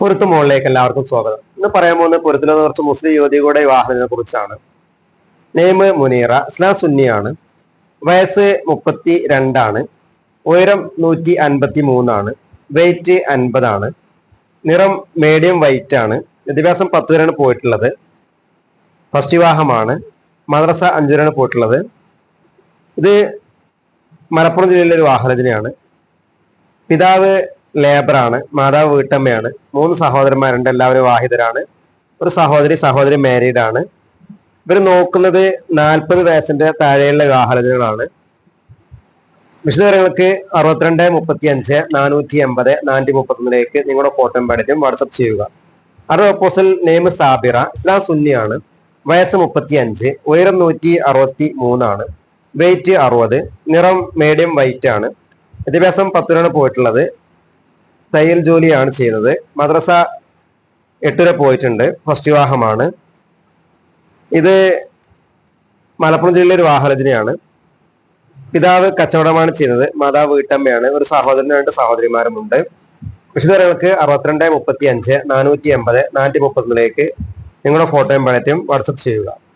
പൊരുത്ത് മുകളിലേക്ക് എല്ലാവർക്കും സ്വാഗതം. ഇന്ന് പറയാൻ പോകുന്ന പൊരുത്തിനെ കുറച്ച് മുസ്ലിം യുവതികളുടെ വിവാഹത്തിനെ കുറിച്ചാണ്. നെയ്മ് മുനീറ ഇസ്ലാം സുന്നിയാണ് വയസ്സ് മുപ്പത്തി രണ്ടാണ് ഉയരം നൂറ്റി അൻപത്തി മൂന്നാണ് വെയിറ്റ് അൻപതാണ്. നിറം മീഡിയം വൈറ്റ് ആണ്. വിദ്യാഭ്യാസം പത്ത് വരെയാണ് പോയിട്ടുള്ളത്. ഫസ്റ്റ് വിവാഹമാണ്. മദ്രസ അഞ്ചു വരെയാണ് പോയിട്ടുള്ളത്. ഇത് മലപ്പുറം ജില്ലയിലെ ഒരു വാഹനജനയാണ് പിതാവ് ലേബറാണ് മാതാവ് വീട്ടമ്മയാണ് മൂന്ന് സഹോദരന്മാരുണ്ട് എല്ലാവരും വാഹിതരാണ്. ഒരു സഹോദരി സഹോദരി മാരീഡ് ആണ് ഇവർ നോക്കുന്നത് നാൽപ്പത് വയസ്സിന്റെ താഴെയുള്ള വിവാഹരചനകളാണ് വിശദവിവരങ്ങൾക്ക് അറുപത്തിരണ്ട് മുപ്പത്തി അഞ്ച് നാനൂറ്റി എൺപത് നാനൂറ്റി മുപ്പത്തൊന്നിലേക്ക് നിങ്ങളുടെ ഫോട്ടോ പാടിറ്റും വാട്സപ്പ് ചെയ്യുക. അത് ഓപ്പോസൽ നെയിം സാബിറ ഇസ്ലാം സുന്നിയാണ്. വയസ്സ് മുപ്പത്തി അഞ്ച് ഉയരം നൂറ്റി അറുപത്തി മൂന്നാണ് വെയിറ്റ് അറുപത് നിറം മീഡിയം വൈറ്റ് ആണ് വിദ്യാഭ്യാസം പത്തിനാണ് പോയിട്ടുള്ളത്. തയ്യൽ ജോലിയാണ് ചെയ്യുന്നത്. മദ്രസ എട്ടുവരെ പോയിട്ടുണ്ട്. ഫസ്റ്റ് വിവാഹമാണ്. ഇത് മലപ്പുറം ജില്ലയിലെ ഒരു വാഹനജനയാണ് പിതാവ് കച്ചവടമാണ് ചെയ്യുന്നത്. മാതാവ് വീട്ടമ്മയാണ്. ഒരു സഹോദരനും രണ്ട് സഹോദരിമാരുമുണ്ട്. വിശദങ്ങൾക്ക് അറുപത്തിരണ്ട് മുപ്പത്തി അഞ്ച് നാനൂറ്റി എൺപത് നാനൂറ്റി മുപ്പത്തൊന്നിലേക്ക് നിങ്ങളുടെ ഫോട്ടോയും പണറ്റും വാട്സപ്പ് ചെയ്യുക.